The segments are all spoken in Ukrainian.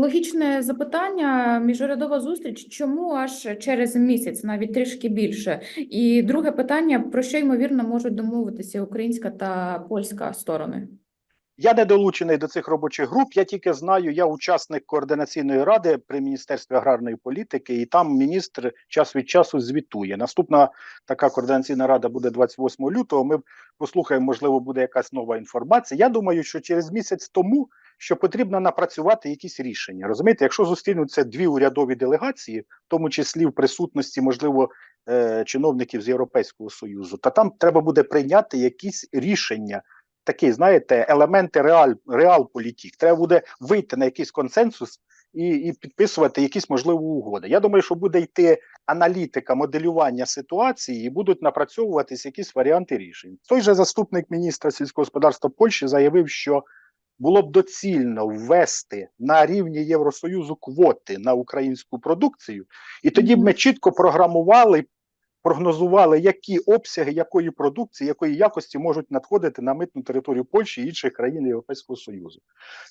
логічне запитання, міжурядова зустріч, чому аж через місяць, навіть трішки більше? І друге питання, про що ймовірно можуть домовитися українська та польська сторони? Я не долучений до цих робочих груп. Я тільки знаю, я учасник координаційної ради при міністерстві аграрної політики, і там міністр час від часу звітує. Наступна така координаційна рада буде 28 лютого. Ми послухаємо, можливо, буде якась нова інформація. Я думаю, що через місяць тому що потрібно напрацювати якісь рішення. Розумієте, якщо зустрінуться дві урядові делегації, в тому числі в присутності, можливо, е, чиновників з Європейського союзу, то там треба буде прийняти якісь рішення такі, знаєте, елементи реал політик. Треба буде вийти на якийсь консенсус і, і підписувати якісь можливі угоди. Я думаю, що буде йти аналітика, моделювання ситуації, і будуть напрацьовуватись якісь варіанти рішень. Той же заступник міністра сільського господарства Польщі заявив, що було б доцільно ввести на рівні Євросоюзу квоти на українську продукцію, і тоді б ми чітко програмували прогнозували, які обсяги якої продукції, якої якості можуть надходити на митну територію Польщі і інших країн Європейського Союзу.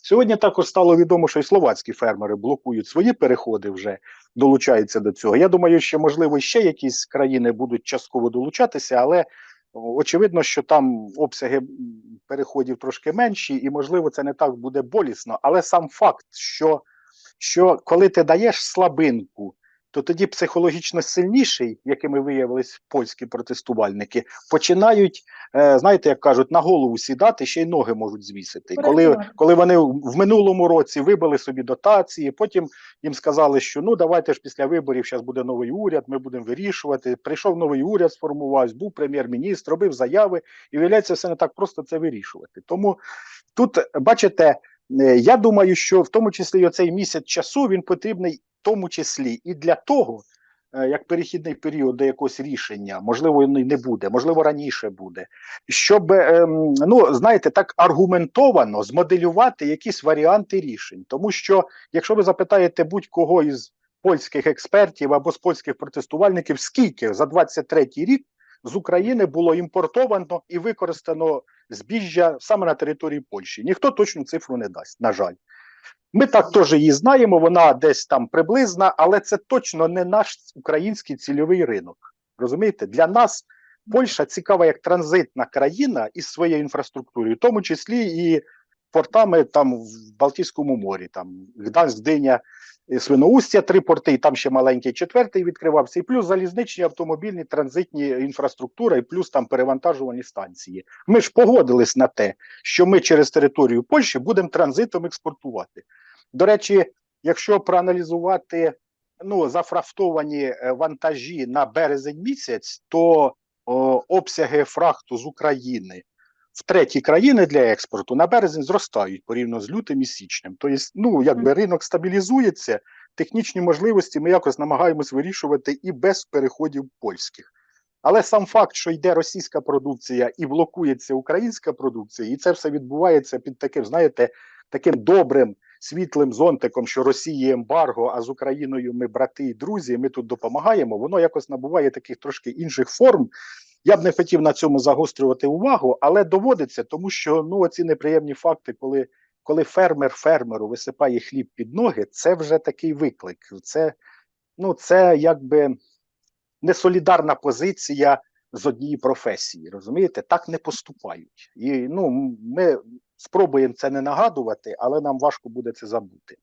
Сьогодні також стало відомо, що і словацькі фермери блокують свої переходи, вже долучаються до цього. Я думаю, що можливо ще якісь країни будуть частково долучатися, але очевидно, що там обсяги переходів трошки менші, і можливо це не так буде болісно. Але сам факт, що, що коли ти даєш слабинку то тоді психологічно сильніший, якими виявились польські протестувальники, починають, е, знаєте, як кажуть, на голову сідати, ще й ноги можуть звісити. Коли коли вони в минулому році вибили собі дотації, потім їм сказали, що ну давайте ж після виборів зараз буде новий уряд, ми будемо вирішувати. Прийшов новий уряд, сформувався, був прем'єр-міністр, робив заяви, і виявляється, все не так просто це вирішувати. Тому тут бачите. Е, я думаю, що в тому числі оцей місяць часу він потрібний тому числі і для того, е, як перехідний період до якогось рішення, можливо, не буде, можливо, раніше буде, щоб ем, ну знаєте, так аргументовано змоделювати якісь варіанти рішень, тому що якщо ви запитаєте будь-кого із польських експертів або з польських протестувальників, скільки за 23-й рік з України було імпортовано і використано збіжжя саме на території Польщі, ніхто точну цифру не дасть, на жаль. Ми так теж її знаємо, вона десь там приблизна, але це точно не наш український цільовий ринок. Розумієте, для нас Польща цікава як транзитна країна із своєю інфраструктурою, в тому числі і портами там в Балтійському морі, там Гданськ, Диня, Свиноустя, три порти, і там ще маленький четвертий відкривався, і плюс залізничні автомобільні транзитні інфраструктура, і плюс там перевантажувані станції. Ми ж погодились на те, що ми через територію Польщі будемо транзитом експортувати. До речі, якщо проаналізувати ну, зафрафтовані е, вантажі на березень місяць, то о, обсяги фрахту з України в треті країни для експорту на березень зростають порівняно з лютим і січнем. Тобто, ну якби ринок стабілізується, технічні можливості ми якось намагаємось вирішувати і без переходів польських. Але сам факт, що йде російська продукція і блокується українська продукція, і це все відбувається під таким, знаєте, таким добрим світлим зонтиком, що Росії ембарго, а з Україною ми брати і друзі, ми тут допомагаємо. Воно якось набуває таких трошки інших форм. Я б не хотів на цьому загострювати увагу, але доводиться, тому що ну оці неприємні факти, коли коли фермер фермеру висипає хліб під ноги, це вже такий виклик. Це ну це якби несолідарна позиція з однієї професії. Розумієте, так не поступають. І ну ми спробуємо це не нагадувати, але нам важко буде це забути.